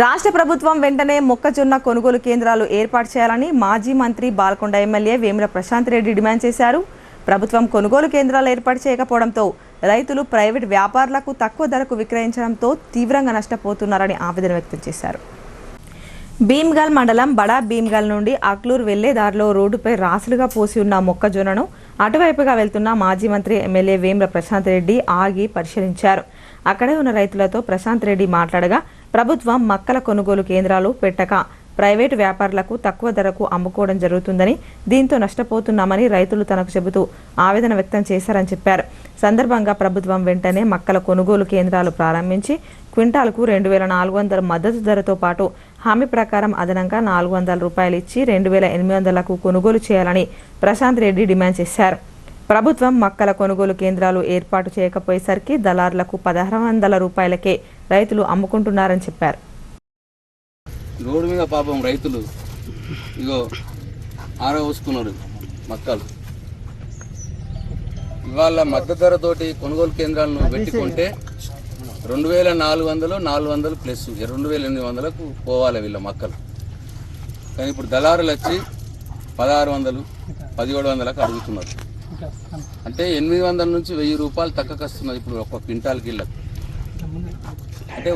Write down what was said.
రాష్ట్ర ప్రభుత్వం వెంటనే మొక్కజొన్న కొనుగోలు కేంద్రాలు ఏర్పాటు చేయాలని మాజీ మంత్రి బాల్కొండ ఎమ్మెల్యే వేముల ప్రశాంత్ రెడ్డి డిమాండ్ చేశారు. ప్రభుత్వం కొనుగోలు కేంద్రాలు ఏర్పాటు చేయకపోవడంతో రైతులు ప్రైవేట్ వ్యాపారులకు తక్కువ ధరకు విక్రయించడంతో తీవ్రంగా నష్టపోతున్నారని ఆవేదన వ్యక్తం చేశారు. భీమ్గల్ మండలం బడా భీమ్గల్ నుండి అక్లూరు వెళ్ళే దారిలో రోడ్డుపై రాసులుగా పోసి ఉన్న మొక్కజొన్నను అటువైపుగా వెళ్తున్న మాజీ మంత్రి ఎమ్మెల్యే వేముల ప్రశాంత్ రెడ్డి ఆగి పరిశీలించారు. అక్కడే ఉన్న రైతులతో ప్రశాంత్ రెడ్డి మాట్లాడగా ప్రభుత్వం మక్కల కొనుగోలు కేంద్రాలు పెట్టక ప్రైవేటు వ్యాపారులకు తక్కువ ధరకు అమ్ముకోవడం జరుగుతుందని దీంతో నష్టపోతున్నామని రైతులు తనకు చెబుతూ ఆవేదన వ్యక్తం చేశారని చెప్పారు. సందర్భంగా ప్రభుత్వం వెంటనే మక్కల కొనుగోలు కేంద్రాలు ప్రారంభించి క్వింటాల్కు రెండు వేల నాలుగు వందల మద్దతు ధరతో పాటు హామీ ప్రకారం అదనంగా నాలుగు వందల రూపాయలు ఇచ్చి రెండు వేల ఎనిమిది వందలకు కొనుగోలు చేయాలని ప్రశాంత్ రెడ్డి డిమాండ్ చేశారు. ప్రభుత్వం మక్కల కొనుగోలు కేంద్రాలు ఏర్పాటు చేయకపోయేసరికి దళారులకు పదహారు వందల రూపాయలకే రైతులు అమ్ముకుంటున్నారని చెప్పారు. రోడ్డు మీద పాపం రైతులు ఇగో ఆరో పోసుకున్నారు మక్కలు. ఇవాళ మద్దతు ధరతోటి కొనుగోలు కేంద్రాలను పెట్టుకుంటే రెండు వేల నాలుగు వందలు నాలుగు వందలు ప్లస్ రెండు వేల ఎనిమిది వందలకు పోవాలి వీళ్ళ మక్కలు. కానీ ఇప్పుడు దళారులు వచ్చి పదహారు వందలు పదిహేడు వందలకు అడుగుతున్నారు. అంటే ఎనిమిది వందల నుంచి వెయ్యి రూపాయలు తక్కువ వస్తున్నది ఇప్పుడు ఒక క్వింటాల్ కిళ్ళకు అంటే